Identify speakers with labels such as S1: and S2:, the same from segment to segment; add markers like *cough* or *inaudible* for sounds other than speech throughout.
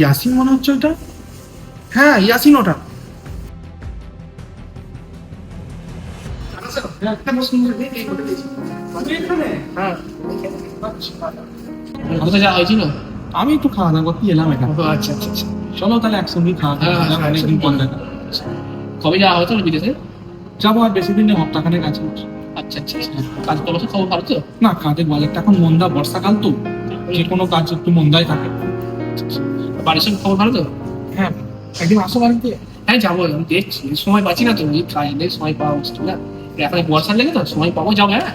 S1: ইয়াসিন মনে হচ্ছে ওটা হ্যাঁ ইয়াসিন ওটা। আমি একটু খাওয়া দাওয়া করতে এলাম এখানে।
S2: আচ্ছা আচ্ছা আচ্ছা।
S1: চলো তাহলে একসঙ্গে খাওয়া দাওয়া
S2: হ্যাঁ,
S1: অনেকদিন পর দেখা।
S2: কবে যাওয়া হয়েছিল বিদেশে?
S1: যাব আর বেশি দিন নেই হপ্তাখানেক আছে।
S2: আচ্ছা আচ্ছা আচ্ছা। কাজ করব তো খবর ভালো তো?
S1: না কাজের বাজারটা এখন মন্দা বর্ষাকাল তো। যে কোনো কাজ একটু মন্দাই থাকে।
S2: বাড়ির খবর ভালো তো?
S1: হ্যাঁ একদিন আসো বাড়িতে।
S2: হ্যাঁ যাব আমি দেখছি। সময় পাচ্ছি না তো ওই কাজে সময় পাওয়া উচিত না। এখন বর্ষার লেগে তো সময় পাবো যাব হ্যাঁ।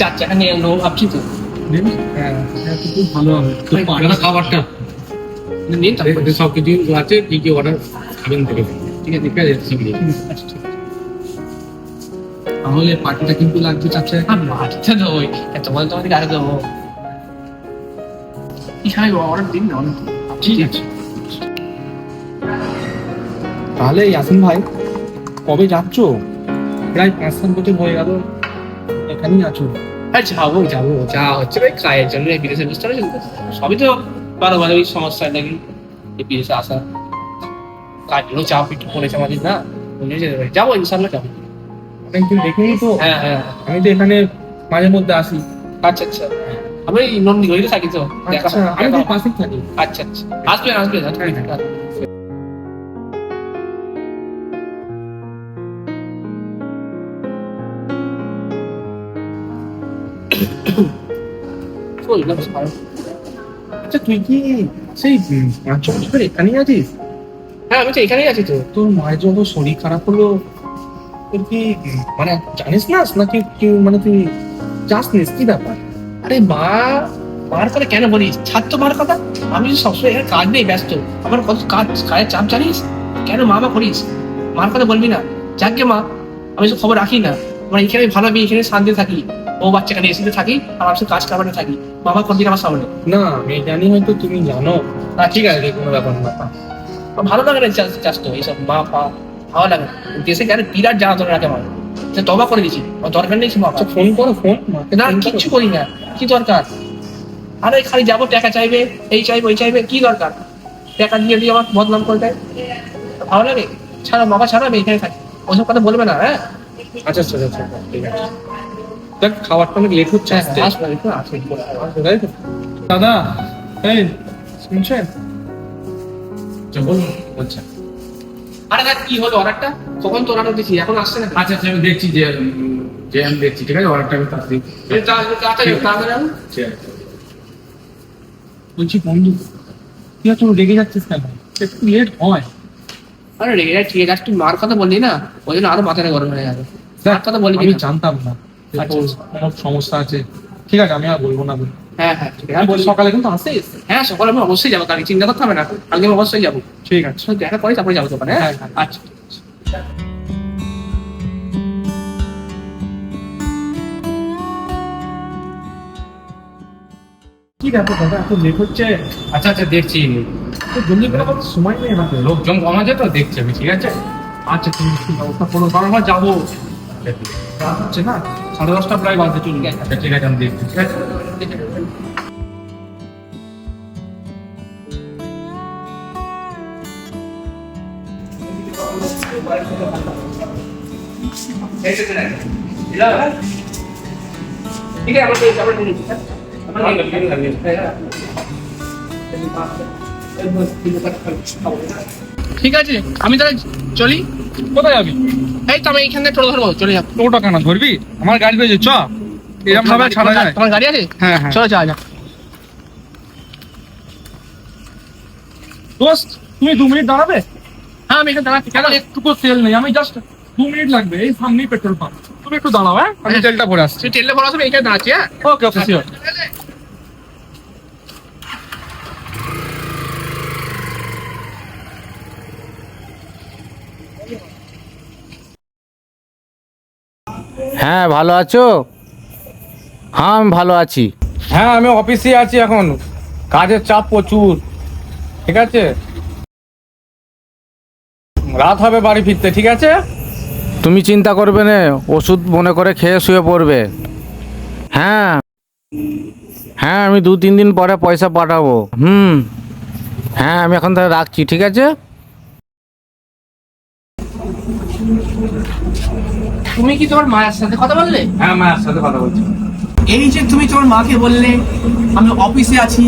S2: চার চাকা নিয়ে নেব ভাবছি তো।
S1: হ্যাঁ হ্যাঁ, খুব ভালো হবে। তো
S3: খাবারটা।
S2: নিন তারপরে
S3: সব কিছু আছে কি কি অর্ডার খাবেন থেকে ঠিক আছে ঠিক আছে।
S1: তাহলে পার্টিটা কিন্তু লাগবে চাচা।
S2: মাটিতে দেবো তোমাদের তোমাদের গাড়ি দেবো। অর্ডার দিন না অনেক
S1: ঠিক আছে। তাহলে ইয়াসিন ভাই কবে যাচ্ছ? প্রায় পাঁচ সাত বছর হয়ে গেল এখানেই আছো।
S2: হ্যাঁ যাব যাব যা হচ্ছে ভাই কাজের জন্য এই বিদেশে বুঝতে পারছেন সবই তো বারো বারো ওই সমস্যা নাকি? এই বিদেশে আসা। কাজ জন্য চাপ একটু পড়েছে আমাদের না? বুঝে যেতে পারি যাব ইনশাল্লাহ যাব।
S1: দেখিনি তো
S2: হ্যাঁ হ্যাঁ
S1: আমি তো এখানে মাঝে মধ্যে আসি।
S2: আচ্ছা আচ্ছা। আমি থাকি তো?
S1: আচ্ছা আমি তো পাশেই থাকি।
S2: আচ্ছা আচ্ছা। আসবেন আসবেন আসবেন ওই *coughs* না বেশ ভালো।
S1: আচ্ছা তুই কি সেই উম, পাঁচ বছর এখানেই আছিস?
S2: হ্যাঁ আমি তো এখানেই আছি তো।
S1: তোর মায়ের যত শরীর খারাপ হলো তোর কি মানে জানিস না নাকি কি মানে তুই কি ব্যাপার?
S2: আরে মা মার কথা কেন বলিস? ছাড় তো মার কথা। আমি সবসময় এখানে কাজ ব্যস্ত। আমার কত কাজ কাজের চাপ জানিস? কেন করিস? মার কথা বলবি না। যাকে মা আমি তো খবর রাখি না। আমার এখানে ভালো আমি এখানে শান্তি থাকি। ও বাচ্চাকে নিয়ে এসে থাকি আর আমি কাজ কারবারে থাকি। বাবা কোনদিন আমার সামনে?
S1: না আমি জানি হয়তো তুমি জানো। না ঠিক আছে কোনো ব্যাপার না।
S2: ভালো লাগে না চাষ তো এইসব মা পা ভালো লাগে দেশে গেলে বিরাট জ্বালা ধরে রাখে আমার সে তবা করে দিছি আমার দরকার নেই সে
S1: আচ্ছা ফোন করো ফোন।
S2: না কিচ্ছু করি না। কি দরকার? আরে খালি যাব টাকা চাইবে এই চাইবে ওই চাইবে কি দরকার? টাকা দিয়ে দিয়ে আমার বদনাম করে দেয়। ভালো লাগে? ছাড়া বাবা ছাড়া আমি এখানে থাকি। ওসব কথা বলবে না হ্যাঁ?
S1: আচ্ছা আচ্ছা আচ্ছা আচ্ছা, ঠিক আছে। দেখ খাবারটা অনেক লেট হচ্ছে তো? দাদা এই শুনছেন?
S3: বলুন আচ্ছা।
S2: আরে কি হলো অর্ডারটা কখন তো অর্ডার দিচ্ছি এখন আসছে না।
S3: আচ্ছা আচ্ছা আমি দেখছি যে যে আমি দেখছি ঠিক আছে? অর্ডারটা আমি তাড়াতাড়ি
S2: তাড়াতাড়ি তাড়াতাড়ি তাড়াতাড়ি
S3: ঠিক আছে।
S1: বলছি বন্ধু তুই এত রেগে যাচ্ছিস কেন? একটু লেট হয়।
S2: আরে রেগে যায় ঠিক আছে তুই মার কথা বললি না? ওই জন্য আরও মাথাটা গরম হয়ে যাবে মার কথা বলবি
S1: আমি জানতাম না।
S2: আচ্ছা, আচ্ছা।
S1: সমস্যা আছে। ঠিক আছে আমি আর বলব না। বলে।
S2: হ্যাঁ হ্যাঁ ঠিক আছে।
S1: সকালে কিন্তু আসিস
S2: হ্যাঁ সকালে আমি অবশ্যই যাব কালকে চিন্তা করতে হবে না। কালকে আমি অবশ্যই যাব।
S1: ঠিক আছে।
S2: দেখা করে তারপরে যাব দোকানে হ্যাঁ?
S1: হ্যাঁ,
S2: আচ্ছা
S1: কি ব্যাপার দাদা? এত লেট হচ্ছে?
S3: আচ্ছা আচ্ছা দেখছি।
S1: তো জলদি করে আমার সময় নেই আমাকে
S3: লোকজন কম আছে তো দেখছি আমি ঠিক আছে?
S1: আচ্ছা তুমি ব্যবস্থা করো। কারণ আমার যাব। রাত হচ্ছে না? সাড়ে দশটা প্রায় বাজে চলে
S3: আচ্ছা ঠিক আছে আমি দেখছি ঠিক আছে?
S2: ঠিক আছে আমি তাহলে চলি।
S1: কোথায় যাবি?
S2: এই তো আমি এইখানে টোটো ধরবো, চলে যাব।
S1: টোটা কেন ধরবি? আমার গাড়ি পেয়েছে চ। এরকম ভাবে ছাড়া যায়।
S2: তোমার গাড়ি আছে?
S1: হ্যাঁ হ্যাঁ।
S2: চলো যাওয়া যাক
S1: দোস্ত তুমি দু মিনিট দাঁড়াবে?
S2: হ্যাঁ আমি এখানে দাঁড়াচ্ছি। কেন?
S1: একটুকু তেল নেই আমি জাস্ট দু মিনিট লাগবে এই সামনেই পেট্রোল পাম্প তুমি একটু দাঁড়াও হ্যাঁ? আমি
S2: হ্যাঁ।
S1: তেলটা ভরে আসছি।
S2: তুই তেলে ভরা আসবে এইখানে দাঁড়াচ্ছি হ্যাঁ?
S1: ওকে ওকে শিওর
S4: হ্যাঁ ভালো আছো? হ্যাঁ আমি ভালো আছি।
S3: হ্যাঁ আমি অফিসে আছি এখন। কাজের চাপ প্রচুর। ঠিক আছে? রাত হবে বাড়ি ফিরতে ঠিক আছে?
S4: তুমি চিন্তা করবে না ওষুধ মনে করে খেয়ে শুয়ে পড়বে। হ্যাঁ। হ্যাঁ আমি দু তিন দিন পরে পয়সা পাঠাবো। হুম। হ্যাঁ আমি এখন তাহলে রাখছি ঠিক আছে?
S2: তুমি কি তোমার মায়ের সাথে কথা বললে?
S3: হ্যাঁ মায়ের সাথে কথা বলছি।
S2: এই যে তুমি তোমার মাকে বললে, আমি অফিসে আছি।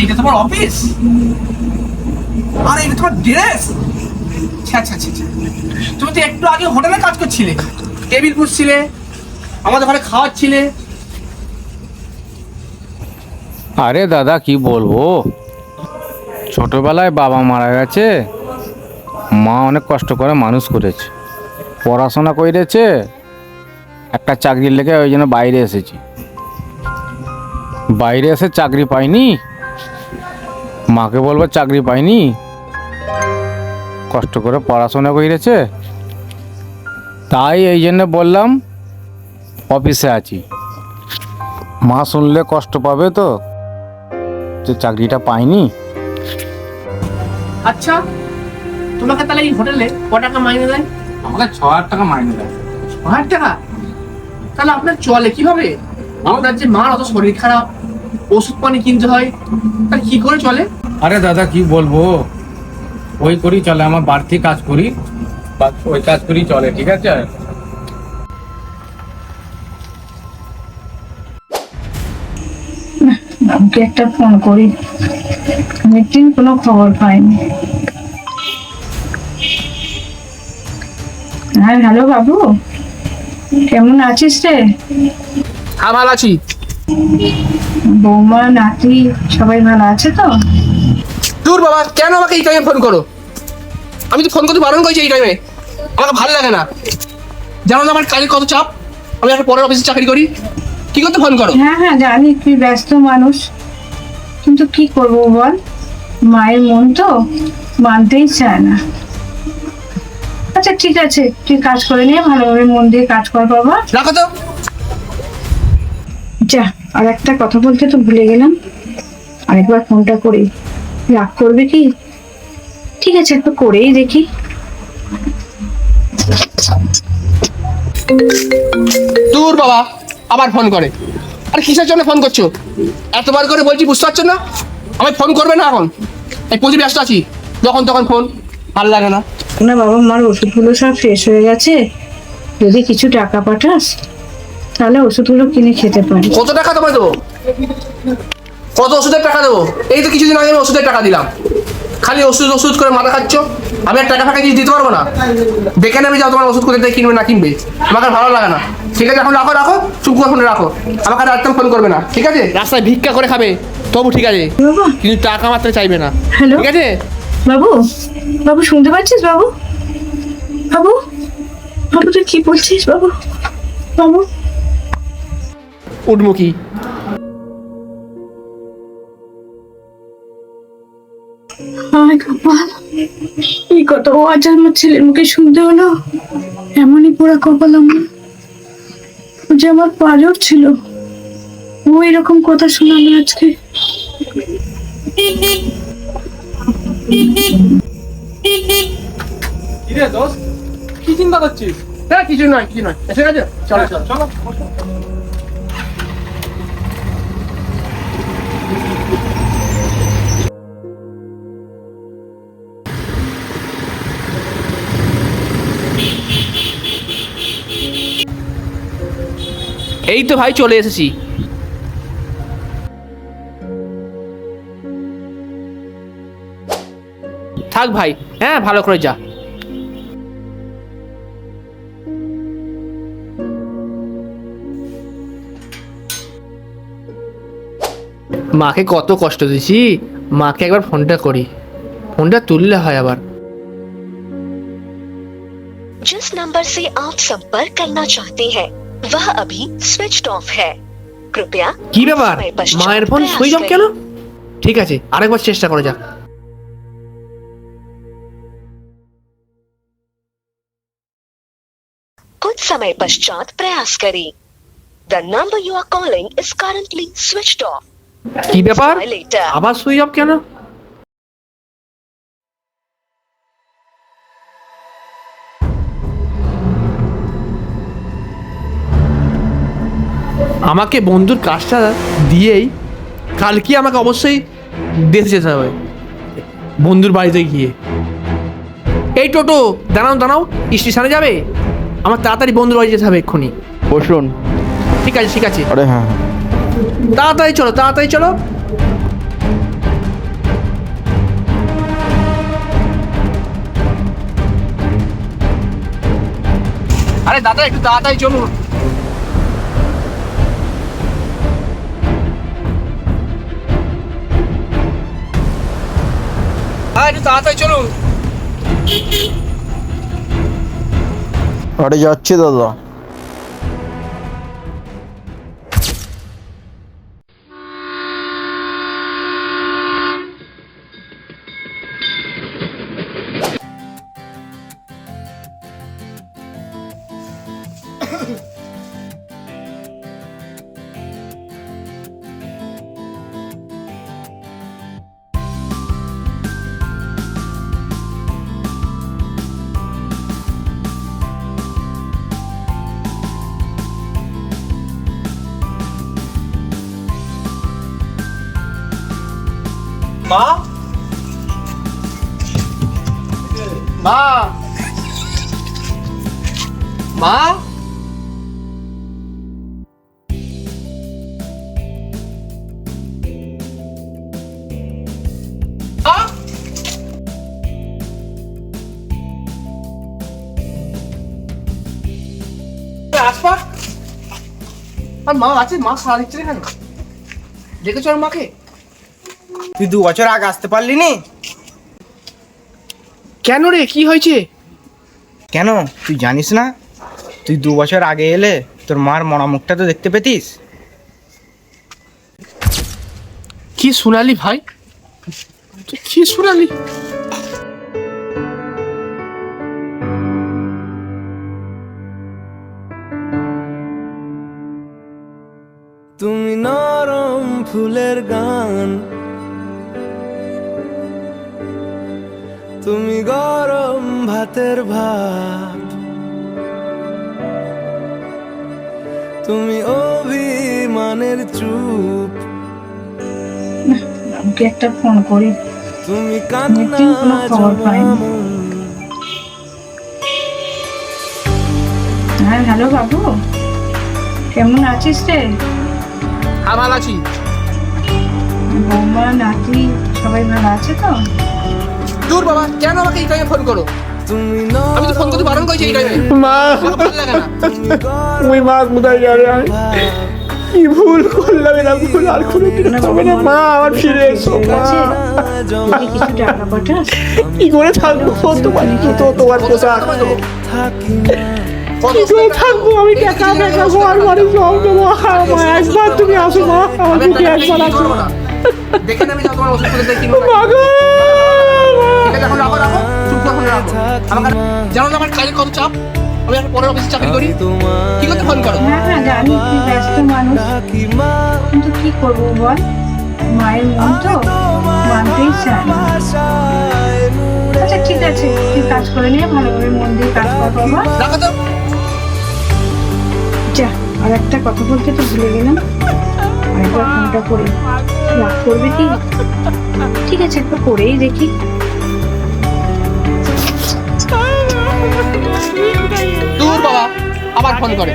S2: এইটা তোমার অফিস আর, এটা তোমার ড্রেস তুমি তো একটু আগে হোটেলে কাজ করছিলে। টেবিল পুষছিলে আমাদের ঘরে খাওয়াচ্ছিলে।
S4: আরে দাদা, কি বলব? ছোটবেলায় বাবা মারা গেছে। মা অনেক কষ্ট করে মানুষ করেছে। পড়াশোনা করেছে। একটা চাকরির লেগে ওই জন্য বাইরে এসেছি। বাইরে এসে চাকরি পাইনি? মাকে বলব চাকরি পাইনি? কষ্ট করে পড়াশোনা করেছে? তাই এই জন্য বললাম অফিসে আছি। মা শুনলে কষ্ট পাবে তো? যে চাকরিটা পাইনি?
S2: আচ্ছা তোমাকে তাহলে এই হোটেলে ক টাকা মাইনে দেয়?
S3: আমাকে ছ হাজার টাকা মাইনে দেয়।
S2: ছ হাজার টাকা? তাহলে আপনার চলে কীভাবে? আপনার যে মার অত শরীর খারাপ। ওষুধ পানি কিনতে হয়। তাহলে কি করে চলে?
S3: আরে দাদা কি বলব? ওই করি চলে। আমার বাড়তি কাজ করি। ওই কাজ করি চলে ঠিক আছে?
S5: বাবুকে একটা ফোন করি। অনেকদিন কোনো খবর পাইনি। হ্যাঁ হ্যালো বাবু? কেমন আছিস রে?
S2: হ্যাঁ ভালো আছি।
S5: বৌমা নাতি সবাই ভালো আছে তো?
S2: দূর বাবা কেন আমাকে এই টাইমে ফোন করো? আমি তো ফোন করতে বারণ করেছি এই টাইমে আমাকে ভালো লাগে না। জানো না আমার কাজের কত চাপ? আমি একটা পরের অফিসে চাকরি করি। কি করতে ফোন করো?
S5: হ্যাঁ হ্যাঁ জানি তুই ব্যস্ত মানুষ। কিন্তু কি করব বল? মায়ের মন তো মানতেই চায় না। আচ্ছা ঠিক আছে তুই কাজ করে নিয়ে ভালোভাবে মন দিয়ে কাজ কর বাবা।
S2: রাখো তো।
S5: যা আর একটা কথা বলতে তো ভুলে গেলাম। আরেকবার ফোনটা করি। রাগ করবে কি? ঠিক আছে একটু করেই দেখি।
S2: দূর বাবা আবার ফোন করে। আরে কিসের জন্য ফোন করছ? এতবার করে বলছি বুঝতে পারছ না? আমি ফোন করবে না এখন? এই প্রতি ব্যস্ত আছি। যখন তখন ফোন ভালো লাগে না।
S5: না বাবা মার ওষুধগুলো সব শেষ হয়ে গেছে। যদি কিছু টাকা পাঠাস তাহলে ওষুধগুলো কিনে খেতে পারি
S2: কত টাকা তোমায় দেবো? কত ওষুধের টাকা দেবো? এই তো কিছুদিন আগে আমি ওষুধের টাকা দিলাম। খালি ওষুধ ওষুধ করে মাথা খাচ্ছ? আমি আর টাকা ফাঁকা কিছু দিতে পারব না। দেখে নেবে যাও তোমার ওষুধ কোথায় থেকে কিনবে না কিনবে। আমাকে আর ভালো লাগে না। ঠিক আছে এখন রাখো রাখো। চুপ করে ফোনে রাখো। আমাকে আর একদম ফোন করবে না। ঠিক আছে? রাস্তায় ভিক্ষা করে খাবে। তবু ঠিক আছে। কিন্তু টাকা মাত্র চাইবে না। ঠিক আছে?
S5: বাবু? বাবু শুনতে পাচ্ছিস বাবু? বাবু বাবু তুই কি বলছিস বাবু? বাবু।
S2: উঠমুখী
S5: এই কথা ও আজ আমার ছেলের মুখে শুনতে হলো। এমনই পোড়া কপাল আমার। যে আমার পাজর ছিল ও এরকম কথা শোনালো আজকে।
S3: কি? রে দোস্ত কি চিন্তা করছিস?
S2: হ্যাঁ কিছু নয় কিছু নয়। এসে গেছে? চলো চলো।
S3: চলো
S2: এই তো ভাই চলে এসেছি। থাক ভাই হ্যাঁ ভালো করে যা মাকে কত কষ্ট দিয়েছি মাকে একবার ফোনটা করি ফোনটা তুললে হয় আবার
S6: जिस नंबर से आप संपर्क करना चाहते हैं वह अभी स्विच ऑफ है कृपया
S2: কি ব্যাপার
S6: समय पश्चात
S2: মায়ের ফোন
S6: प्रयास
S2: সুইচ অফ
S6: करें।
S2: কেন ঠিক আছে আরেকবার চেষ্টা করা যাক
S6: समय पश्चात प्रयास करें। The number you are calling is currently switched
S2: off की
S6: व्यापार? आवाज
S2: सुई आप क्या ना? আমাকে বন্ধুর কাজটা দিয়েই কালকে আমাকে অবশ্যই দেশে যেতে হবে। বন্ধুর বাড়িতে গিয়ে। এই টোটো দাঁড়াও দাঁড়াও স্টেশনে যাবে? আমার তাড়াতাড়ি বন্ধুর বাড়ি যেতে হবে এক্ষুনি।
S7: বসুন।
S2: ঠিক আছে ঠিক আছে।
S7: আরে হ্যাঁ। হ্যাঁ
S2: তাড়াতাড়ি চলো তাড়াতাড়ি চলো। আরে দাদা একটু তাড়াতাড়ি চলুন। হ্যাঁ একটু তাড়াতাড়ি চলুন।
S7: আরে যাচ্ছি দাদা।
S2: মা মা মা মা? আসমা আর মা আছে মা সারা দিচ্ছে না কেন দেখেছ আর মাকে
S8: তুই দু বছর আগে আসতে পারলি নি?
S2: কেন রে? কি হয়েছে?
S8: কেন? তুই জানিস না? তুই দু বছর আগে এলে তোর মার মরা মুখটা তো দেখতে পেতিস?
S2: কি শোনালি ভাই? কি শোনালি?
S9: তুমি নরম ফুলের গান তুমি গরম ভাতের ভাত। তুমি অভিমানের চুপ।
S5: আমাকে একটা ফোন করি?
S9: তুমি কান্না
S5: হ্যাঁ হ্যালো বাবু। কেমন আছিস রে?
S2: হ্যাঁ ভালো আছি।
S5: বৌমা নাতি সবাই ভালো আছে তো?
S2: দূর বাবা কেন আমাকে এই টাইমে ফোন করো?
S9: তুমি
S2: আমি তো ফোন করতে বারণ করেছি এই টাইমে
S1: মা।
S2: ভালো লাগে না।
S1: ওই মা কোথায় যাবে আমি কি ভুল করলাম এরা ভুল আর কোনো কিছু হবে না। মা আমার ফিরে এসো মা। কি করে থাকব? তোমার তো তোমার পোশাক।
S9: থাকি
S1: কি করে থাকব? আমি টাকা টাকা ঘর বাড়ি সব দেবো মা। একবার তুমি আসো মা। আমার
S2: আমি
S1: বুকে
S2: আপনাকে
S1: একবার
S2: কি
S1: আসো।
S2: করব না। দেখে নেবে তোমার ওষুধ কিনবো এখন রাখো রাখো চুপ করে ফোন রাখো আমাকে জানো না আমার কাজের কত চাপ আমি একটা পরের অফিসে চাকরি করি। কি করতে ফোন করো?
S5: জানি তুই ব্যস্ত মানুষ। কিন্তু কি করব বল? মায়ের মন তো মানতেই চায় না। আচ্ছা ঠিক আছে তুই কাজ করে নিয়ে ভালো করে মন দিয়ে কাজ কর বাবা।
S2: রাখো তো।
S5: যা আর একটা কথা বলতে তো ভুলে গেলাম। আরেকবার ফোনটা করে রাগ করবে কি? ঠিক আছে একবার করেই দেখি।
S2: আবার ফোন করে।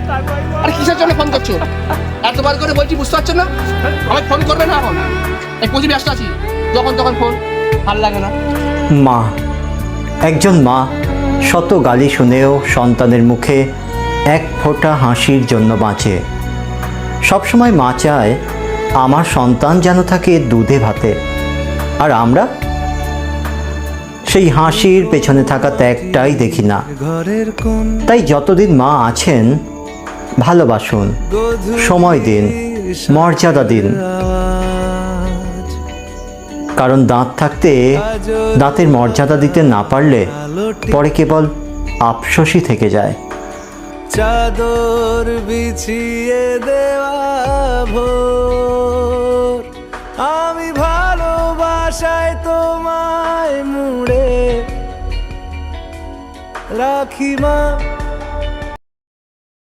S2: আরে কিসের জন্য ফোন করছ? এতবার করে বলছি, বুঝতে পারছ না? আমাকে ফোন করবে না এখন? এই প্রচুর ব্যস্ত আছি। যখন তখন ফোন, ভালো লাগে না।
S10: মা, একজন মা শত গালি শুনেও সন্তানের মুখে এক ফোঁটা হাসির জন্য বাঁচে। সবসময় মা চায়, আমার সন্তান যেন থাকে দুধে ভাতে। আর আমরা সেই হাসির পেছনে থাকা ত্যাগটাই দেখি না। তাই যতদিন মা আছেন ভালোবাসুন। সময় দিন মর্যাদা দিন। কারণ দাঁত থাকতে দাঁতের মর্যাদা দিতে না পারলে পরে কেবল আফসোসই থেকে যায়।
S9: চাদর বিছিয়ে দেওয়া ভোর। আমি ভালোবাসায় তোমায় রাখি